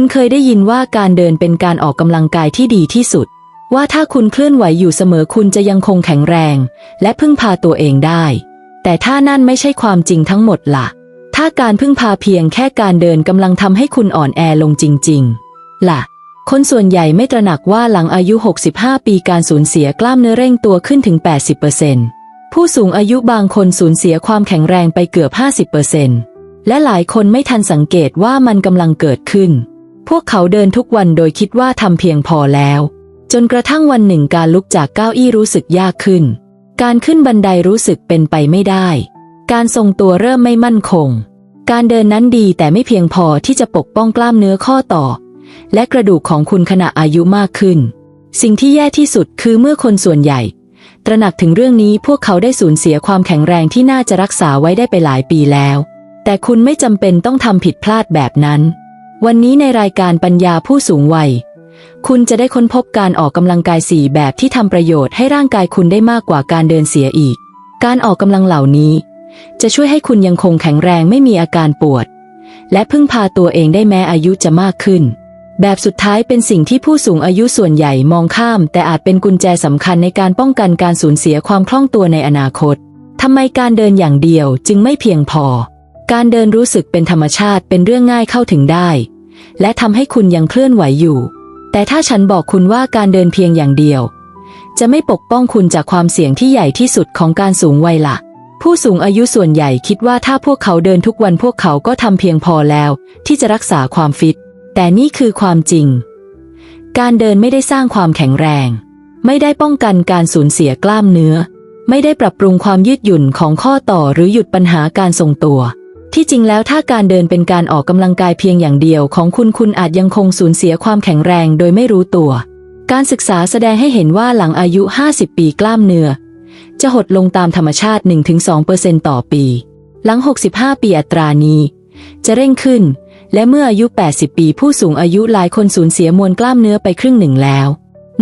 คุณเคยได้ยินว่าการเดินเป็นการออกกำลังกายที่ดีที่สุด ว่าถ้าคุณเคลื่อนไหวอยู่เสมอคุณจะยังคงแข็งแรง และพึ่งพาตัวเองได้ แต่ถ้านั่นไม่ใช่ความจริงทั้งหมดล่ะ ถ้าการพึ่งพาเพียงแค่การเดินกำลังทำให้คุณอ่อนแอลงจริง ๆ ล่ะ คนส่วนใหญ่ไม่ตระหนักว่าหลังอายุ 65 ปีการสูญเสียกล้ามเนื้อเร่งตัวขึ้นถึง 80%ผู้สูงอายุบางคนสูญเสียความแข็งแรงไปเกือบ 50%และหลายคนไม่ทันสังเกตว่ามันกำลังเกิดขึ้น พวกเขาเดินทุกวันโดยคิดว่าทำเพียงพอแล้ว จนกระทั่งวันหนึ่งการลุกจากเก้าอี้รู้สึกยากขึ้น การขึ้นบันไดรู้สึกเป็นไปไม่ได้ การทรงตัวเริ่มไม่มั่นคง การเดินนั้นดีแต่ไม่เพียงพอที่จะปกป้องกล้ามเนื้อข้อต่อ และกระดูกของคุณขณะอายุมากขึ้น สิ่งที่แย่ที่สุดคือเมื่อคนส่วนใหญ่ ตระหนักถึงเรื่องนี้พวกเขาได้สูญเสียความแข็งแรงที่น่าจะรักษาไว้ได้ไปหลายปีแล้ว แต่คุณไม่จำเป็นต้องทำผิดพลาดแบบนั้น วันนี้ในรายการปัญญาผู้สูงวัย คุณจะได้ค้นพบการออกกำลังกายสี่แบบที่ทำประโยชน์ให้ร่างกายคุณได้มากกว่าการเดินเสียอีก การออกกำลังเหล่านี้ จะช่วยให้คุณยังคงแข็งแรงไม่มีอาการปวด และพึ่งพาตัวเองได้แม้อายุจะมากขึ้น แบบสุดท้ายเป็นสิ่งที่ผู้สูงอายุส่วนใหญ่มองข้าม แต่อาจเป็นกุญแจสำคัญในการป้องกันการสูญเสียความคล่องตัวในอนาคตทำไมการเดินอย่างเดียวจึงไม่เพียงพอ การเดินรู้สึกเป็นธรรมชาติเป็นเรื่องง่ายเข้าถึงได้ และทำให้คุณยังเคลื่อนไหวอยู่ แต่ถ้าฉันบอกคุณว่าการเดินเพียงอย่างเดียว จะไม่ปกป้องคุณจากความเสี่ยงที่ใหญ่ที่สุดของการสูงวัยละผู้สูงอายุส่วนใหญ่คิดว่าถ้าพวกเขาเดินทุกวันพวกเขาก็ทำเพียงพอแล้ว ที่จะรักษาความฟิต แต่นี่คือความจริง การเดินไม่ได้สร้างความแข็งแรง ไม่ได้ป้องกันการสูญเสียกล้ามเนื้อ ไม่ได้ปรับปรุงความยืดหยุ่นของข้อต่อหรือหยุดปัญหาการทรงตัว ที่จริงแล้วถ้าการเดินเป็นการออกกำลังกายเพียงอย่างเดียวของคุณคุณอาจยังคงสูญเสียความแข็งแรงโดยไม่รู้ตัว การศึกษาแสดงให้เห็นว่าหลังอายุ 50 ปีกล้ามเนื้อ จะหดลงตามธรรมชาติ 1-2%ต่อปี หลัง 65 ปีอัตรานี้ จะเร่งขึ้น และเมื่ออายุ 80 ปีผู้สูงอายุหลายคนสูญเสียมวลกล้ามเนื้อไปครึ่งหนึ่งแล้ว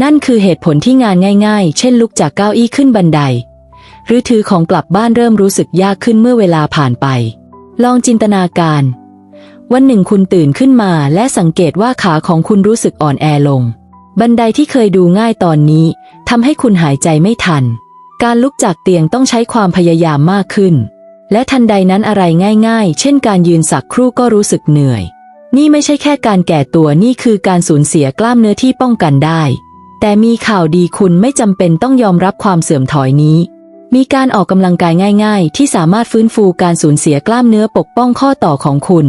นั่นคือเหตุผลที่งานง่าย ๆ เช่นลุกจากเก้าอี้ขึ้นบันได หรือถือของกลับบ้านเริ่มรู้สึกยากขึ้นเมื่อเวลาผ่านไป ลองจินตนาการ วันหนึ่งคุณตื่นขึ้นมาและสังเกตว่าขาของคุณรู้สึกอ่อนแอลง บันไดที่เคยดูง่ายตอนนี้ทำให้คุณหายใจไม่ทัน การลุกจากเตียงต้องใช้ความพยายามมากขึ้น และทันใดนั้นอะไรง่ายๆ เช่นการยืนสักครู่ก็รู้สึกเหนื่อย นี่ไม่ใช่แค่การแก่ตัวนี่คือการสูญเสียกล้ามเนื้อที่ป้องกันได้ แต่มีข่าวดีคุณไม่จำเป็นต้องยอมรับความเสื่อมถอยนี้ มีการออกกำลังกายง่าย ๆ ที่สามารถฟื้นฟูการสูญเสียกล้ามเนื้อปกป้องข้อต่อของคุณ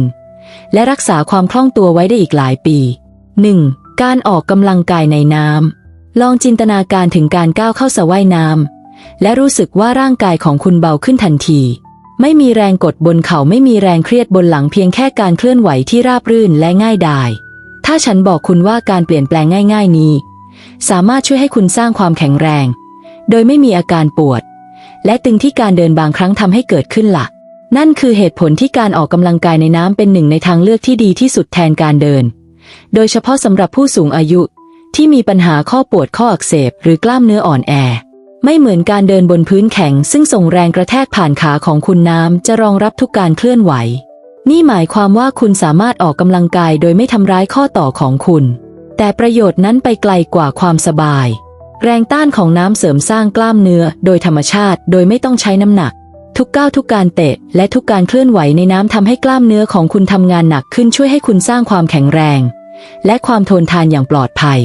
และรักษาความคล่องตัวไว้ได้อีกหลายปี 1. การออกกำลังกายในน้ำลองจินตนาการถึงการก้าวเข้าสระว่ายน้ำและรู้สึกว่าร่างกายของคุณเบาขึ้นทันที ไม่มีแรงกดบนเข่าไม่มีแรงเครียดบนหลังเพียงแค่การเคลื่อนไหวที่ราบรื่นและง่ายดายถ้าฉันบอกคุณว่าการเปลี่ยนแปลงง่าย ๆ นี้ สามารถช่วยให้คุณสร้างความแข็งแรง โดยไม่มีอาการปวด และตึงที่การเดินบางครั้งทำให้เกิดขึ้นละ่ะ นั่นคือเหตุผลที่การออกกำลังกายในน้ำเป็นหนึ่งในทางเลือกที่ดีที่สุดแทนการเดิน โดยเฉพาะสำหรับผู้สูงอายุ ที่มีปัญหาข้อปวดข้ออักเสบ หรือกล้ามเนื้ออ่อนแอ ไม่เหมือนการเดินบนพื้นแข็ง ซึ่งส่งแรงกระแทกผ่านขาของคุณน้ำจะรองรับทุกการเคลื่อนไหว นี่หมายความว่าคุณสามารถออกกำลังกายโดยไม่ทำร้ายข้อต่อของคุณ แต่ประโยชน์นั้นไปไกลกว่าความสบาย แรงต้านของน้ำเสริมสร้างกล้ามเนื้อโดยธรรมชาติโดยไม่ต้องใช้น้ำหนัก ทุกก้าวทุกการเตะ และทุกการเคลื่อนไหวในน้ำทำให้กล้ามเนื้อของคุณทำงานหนักขึ้นช่วยให้คุณสร้างความแข็งแรง และความทนทานอย่างปลอดภัย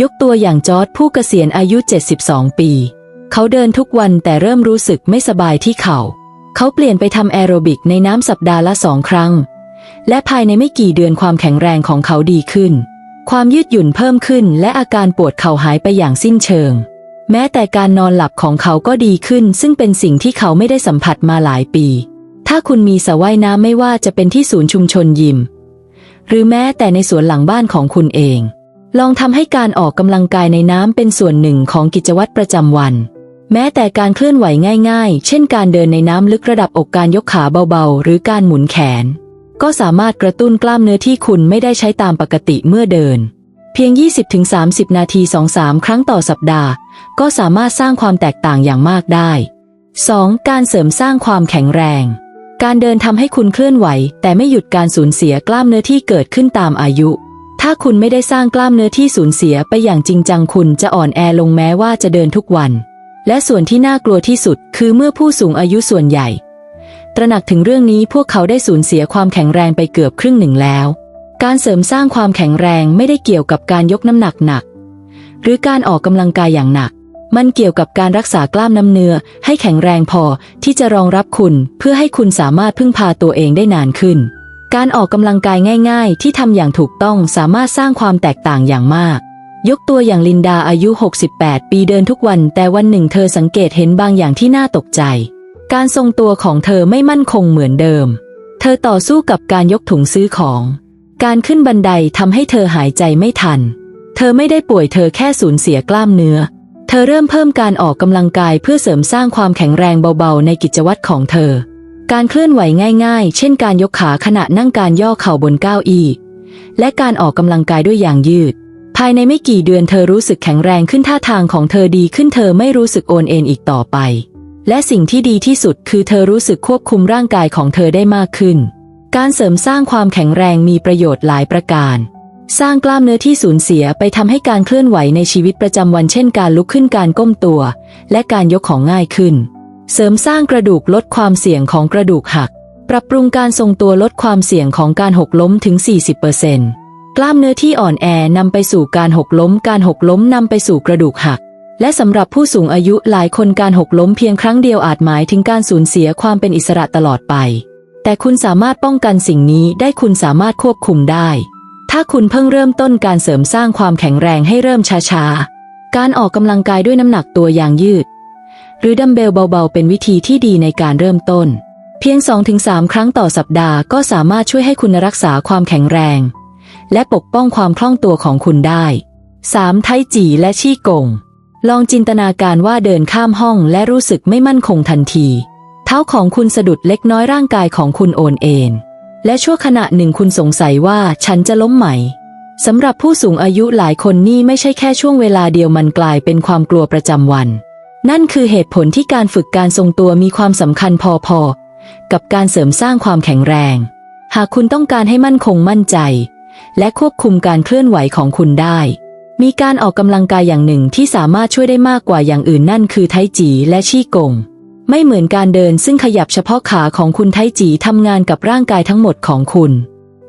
ยกตัวอย่างจอร์ดผู้เกษียณอายุ 72 ปี เขาเดินทุกวันแต่เริ่มรู้สึกไม่สบายที่เข่า เขาเปลี่ยนไปทำแอโรบิกในน้ำสัปดาห์ละสองครั้ง และภายในไม่กี่เดือนความแข็งแรงของเขาดีขึ้น ความยืดหยุ่นเพิ่มขึ้นและอาการปวดเข่าหายไปอย่างสิ้นเชิง แม้แต่การนอนหลับของเขาก็ดีขึ้น ซึ่งเป็นสิ่งที่เขาไม่ได้สัมผัสมาหลายปี ถ้าคุณมีสระว่ายน้ำไม่ว่าจะเป็นที่ศูนย์ชุมชนยิม หรือแม้แต่ในสวนหลังบ้านของคุณเอง ลองทำให้การออกกำลังกายในน้ำเป็นส่วนหนึ่งของกิจวัตรประจำวัน แม้แต่การเคลื่อนไหวง่าย ๆ เช่น การเดินในน้ำลึกระดับอกการยกขาเบาๆ หรือการหมุนแขน ก็สามารถกระตุ้นกล้ามเนื้อที่คุณไม่ได้ใช้ตามปกติเมื่อเดิน เพียง 20-30 นาที 2-3 ครั้งต่อสัปดาห์ ก็สามารถสร้างความแตกต่างอย่างมากได้ 2. การเสริมสร้างความแข็งแรง การเดินทำให้คุณเคลื่อนไหว แต่ไม่หยุดการสูญเสียกล้ามเนื้อที่เกิดขึ้นตามอายุ ถ้าคุณไม่ได้สร้างกล้ามเนื้อที่สูญเสียไปอย่างจริงจังคุณจะอ่อนแอลงแม้ว่าจะเดินทุกวัน และส่วนที่น่ากลัวที่สุดคือเมื่อผู้สูงอายุส่วนใหญ่ ตระหนักถึงเรื่องนี้พวกเขาได้สูญเสียความแข็งแรงไปเกือบครึ่งหนึ่งแล้ว การเสริมสร้างความแข็งแรงไม่ได้เกี่ยวกับการยกน้ำหนักหนัก หรือการออกกำลังกายอย่างหนัก มันเกี่ยวกับการรักษากล้ามน้ำเนื้อ ให้แข็งแรงพอที่จะรองรับคุณ เพื่อให้คุณสามารถพึ่งพาตัวเองได้นานขึ้น การออกกำลังกายง่าย ๆ ที่ทำอย่างถูกต้องสามารถสร้างความแตกต่างอย่างมากยกตัวอย่างลินดาอายุ 68 ปีเดินทุกวัน แต่วันหนึ่งเธอสังเกตเห็นบางอย่างที่น่าตกใจ การทรงตัวของเธอไม่มั่นคงเหมือนเดิม เธอต่อสู้กับการยกถุงซื้อของ การขึ้นบันไดทำให้เธอหายใจไม่ทัน เธอไม่ได้ป่วยเธอแค่สูญเสียกล้ามเนื้อ เธอเริ่มเพิ่มการออกกำลังกายเพื่อเสริมสร้างความแข็งแรงเบาๆ ในกิจวัตรของเธอ การเคลื่อนไหวง่าย ๆ เช่นการยกขาขณะนั่งการย่อเข่าบนเก้าอี้ และการออกกำลังกายด้วยอย่างยืด ภายในไม่กี่เดือนเธอรู้สึกแข็งแรงขึ้นท่าทางของเธอดีขึ้นเธอไม่รู้สึกโอนเอ็นอีกต่อไป และสิ่งที่ดีที่สุดคือเธอรู้สึกควบคุมร่างกายของเธอได้มากขึ้น การเสริมสร้างความแข็งแรงมีประโยชน์หลายประการ สร้างกล้ามเนื้อที่สูญเสียไปทำให้การเคลื่อนไหวในชีวิตประจำวันเช่นการลุกขึ้นการก้มตัว และการยกของง่ายขึ้น เสริมสร้างกระดูกลดความเสี่ยงของกระดูกหัก ปรับปรุงการทรงตัวลดความเสี่ยงของการหกล้มถึง 40%กล้ามเนื้อที่อ่อนแอนำไปสู่การหกล้ม การหกล้มนำไปสู่กระดูกหัก และสำหรับผู้สูงอายุหลายคนการหกล้มเพียงครั้งเดียวอาจหมายถึงการสูญเสียความเป็นอิสระตลอดไป แต่คุณสามารถป้องกันสิ่งนี้ได้คุณสามารถควบคุมได้ ถ้าคุณเพิ่งเริ่มต้นการเสริมสร้างความแข็งแรงให้เริ่มช้าๆ การออกกำลังกายด้วยน้ำหนักตัวอย่างยืด หรือดัมเบลเบาๆ เป็นวิธีที่ดีในการเริ่มต้น เพียง 2-3 ครั้งต่อสัปดาห์ก็สามารถช่วยให้คุณรักษาความแข็งแรง และปกป้องความคล่องตัวของคุณได้ 3. ไทจีและชี่กง ลองจินตนาการว่าเดินข้ามห้องและรู้สึกไม่มั่นคงทันที เท้าของคุณสะดุดเล็กน้อยร่างกายของคุณโอนเอ็นและชั่วขณะหนึ่งคุณสงสัยว่าฉันจะล้มไหมสำหรับผู้สูงอายุหลายคนนี่ไม่ใช่แค่ช่วงเวลาเดียวมันกลายเป็นความกลัวประจำวัน นั่นคือเหตุผลที่การฝึกการทรงตัวมีความสำคัญพอๆ กับการเสริมสร้างความแข็งแรง หากคุณต้องการให้มั่นคงมั่นใจ และควบคุมการเคลื่อนไหวของคุณได้ มีการออกกำลังกายอย่างหนึ่งที่สามารถช่วยได้มากกว่าอย่างอื่นนั่นคือไทจีและชี่กง ไม่เหมือนการเดินซึ่งขยับเฉพาะขาของคุณไทจีทำงานกับร่างกายทั้งหมดของคุณ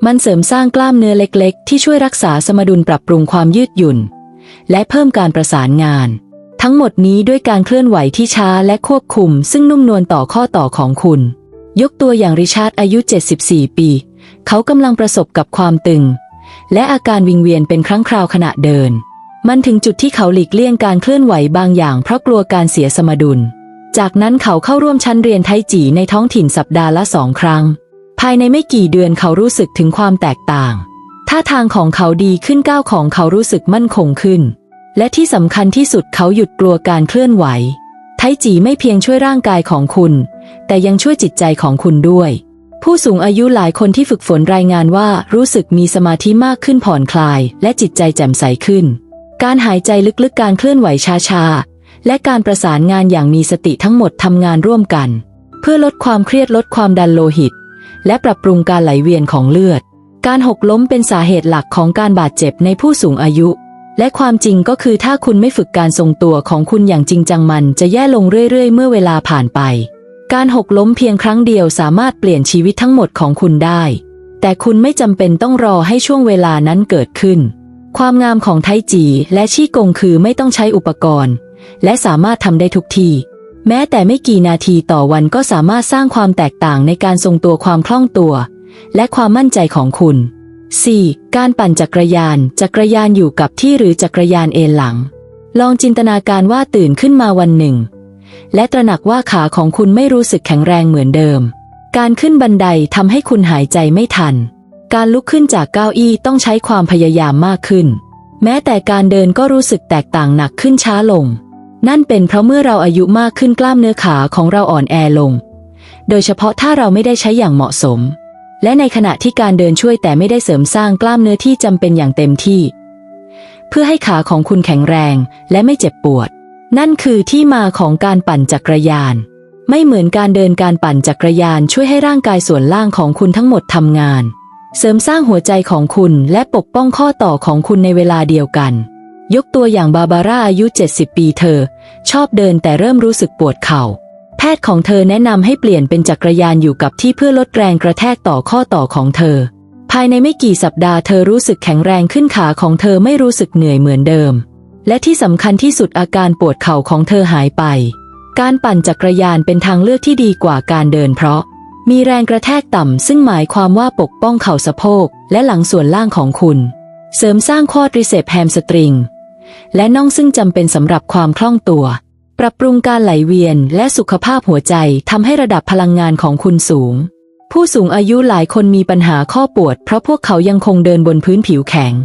มันเสริมสร้างกล้ามเนื้อเล็กๆ ที่ช่วยรักษาสมดุลปรับปรุงความยืดหยุ่น และเพิ่มการประสานงาน ทั้งหมดนี้ด้วยการเคลื่อนไหวที่ช้าและควบคุม ซึ่งนุ่มนวลต่อข้อต่อของคุณ ยกตัวอย่างริชาร์ดอายุ 74 ปี เขากำลังประสบกับความตึง และอาการวิงเวียนเป็นครั้งคราวขณะเดิน มันถึงจุดที่เขาหลีกเลี่ยงการเคลื่อนไหวบางอย่างเพราะกลัวการเสียสมดุล จากนั้นเขาเข้าร่วมชั้นเรียนไทจีในท้องถิ่นสัปดาห์ละสองครั้ง ภายในไม่กี่เดือนเขารู้สึกถึงความแตกต่างท่าทางของเขาดีขึ้นก้าวของเขารู้สึกมั่นคงขึ้น และที่สำคัญที่สุดเขาหยุดกลัวการเคลื่อนไหว ไทจีไม่เพียงช่วยร่างกายของคุณ แต่ยังช่วยจิตใจของคุณด้วย ผู้สูงอายุหลายคนที่ฝึกฝนรายงานว่ารู้สึกมีสมาธิมากขึ้นผ่อนคลาย และจิตใจแจ่มใสขึ้น การหายใจลึกๆการเคลื่อนไหวช้าๆ และการประสานงานอย่างมีสติทั้งหมดทำงานร่วมกัน เพื่อลดความเครียดลดความดันโลหิต และปรับปรุงการไหลเวียนของเลือด การหกล้มเป็นสาเหตุหลักของการบาดเจ็บในผู้สูงอายุ และความจริงก็คือถ้าคุณไม่ฝึกการทรงตัวของคุณอย่างจริงจังมันจะแย่ลงเรื่อยๆ เมื่อเวลาผ่านไป การหกล้มเพียงครั้งเดียวสามารถเปลี่ยนชีวิตทั้งหมดของคุณได้ แต่คุณไม่จำเป็นต้องรอให้ช่วงเวลานั้นเกิดขึ้น ความงามของไทจีและชี่กงคือไม่ต้องใช้อุปกรณ์ และสามารถทำได้ทุกที แม้แต่ไม่กี่นาทีต่อวันก็สามารถสร้างความแตกต่างในการทรงตัวความคล่องตัว และความมั่นใจของคุณ 4. การปั่นจักรยาน จักรยานอยู่กับที่หรือจักรยานเอนหลัง ลองจินตนาการว่าตื่นขึ้นมาวันหนึ่ง และตระหนักว่าขาของคุณไม่รู้สึกแข็งแรงเหมือนเดิม การขึ้นบันไดทำให้คุณหายใจไม่ทัน การลุกขึ้นจากเก้าอี้ต้องใช้ความพยายามมากขึ้น แม้แต่การเดินก็รู้สึกแตกต่างหนักขึ้นช้าลง นั่นเป็นเพราะเมื่อเราอายุมากขึ้นกล้ามเนื้อขาของเราอ่อนแอลง โดยเฉพาะถ้าเราไม่ได้ใช้อย่างเหมาะสม และในขณะที่การเดินช่วยแต่ไม่ได้เสริมสร้างกล้ามเนื้อที่จำเป็นอย่างเต็มที่ เพื่อให้ขาของคุณแข็งแรงและไม่เจ็บปวด นั่นคือที่มาของการปั่นจักรยาน ไม่เหมือนการเดินการปั่นจักรยานช่วยให้ร่างกายส่วนล่างของคุณทั้งหมดทำงาน เสริมสร้างหัวใจของคุณและปกป้องข้อต่อของคุณในเวลาเดียวกัน ยกตัวอย่างบาบาร่าอายุ 70 ปีเธอ ชอบเดินแต่เริ่มรู้สึกปวดเข่า แพทย์ของเธอแนะนำให้เปลี่ยนเป็นจักรยานอยู่กับที่เพื่อลดแรงกระแทกต่อข้อต่อของเธอ ภายในไม่กี่สัปดาห์เธอรู้สึกแข็งแรงขึ้นขาของเธอไม่รู้สึกเหนื่อยเหมือนเดิม และที่สำคัญที่สุดอาการปวดเข่าของเธอหายไป การปั่นจักรยานเป็นทางเลือกที่ดีกว่าการเดินเพราะ มีแรงกระแทกต่ำซึ่งหมายความว่าปกป้องเข่าสะโพกและหลังส่วนล่างของคุณ เสริมสร้างข้อตริเซปแฮมสตริง และน่องซึ่งจำเป็นสำหรับความคล่องตัว ปรับปรุงการไหลเวียนและสุขภาพหัวใจทำให้ระดับพลังงานของคุณสูง ผู้สูงอายุหลายคนมีปัญหาข้อปวด เพราะพวกเขายังคงเดินบนพื้นผิวแข็ง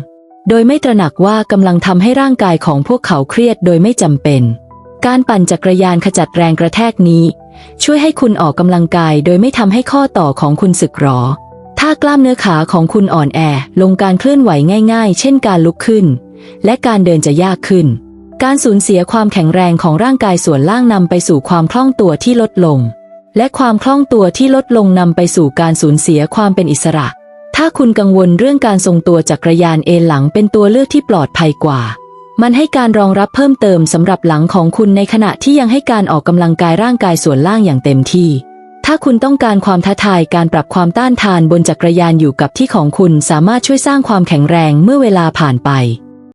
โดยไม่ตระหนักว่ากำลังทำให้ร่างกายของพวกเขาเครียดโดยไม่จำเป็น การปั่นจักรยานขจัดแรงกระแทกนี้ ช่วยให้คุณออกกำลังกายโดยไม่ทำให้ข้อต่อของคุณสึกหรอ ถ้ากล้ามเนื้อขาของคุณอ่อนแอลงการเคลื่อนไหวง่าย ๆ เช่นการลุกขึ้น และการเดินจะยากขึ้น การสูญเสียความแข็งแรงของร่างกายส่วนล่างนำไปสู่ความคล่องตัวที่ลดลง และความคล่องตัวที่ลดลงนำไปสู่การสูญเสียความเป็นอิสระ ถ้าคุณกังวลเรื่องการทรงตัวจักรยานเอนหลังเป็นตัวเลือกที่ปลอดภัยกว่า มันให้การรองรับเพิ่มเติมสำหรับหลังของคุณในขณะที่ยังให้การออกกำลังกายร่างกายส่วนล่างอย่างเต็มที่ ถ้าคุณต้องการความท้าทายการปรับความต้านทานบนจักรยานอยู่กับที่ของคุณสามารถช่วยสร้างความแข็งแรงเมื่อเวลาผ่านไป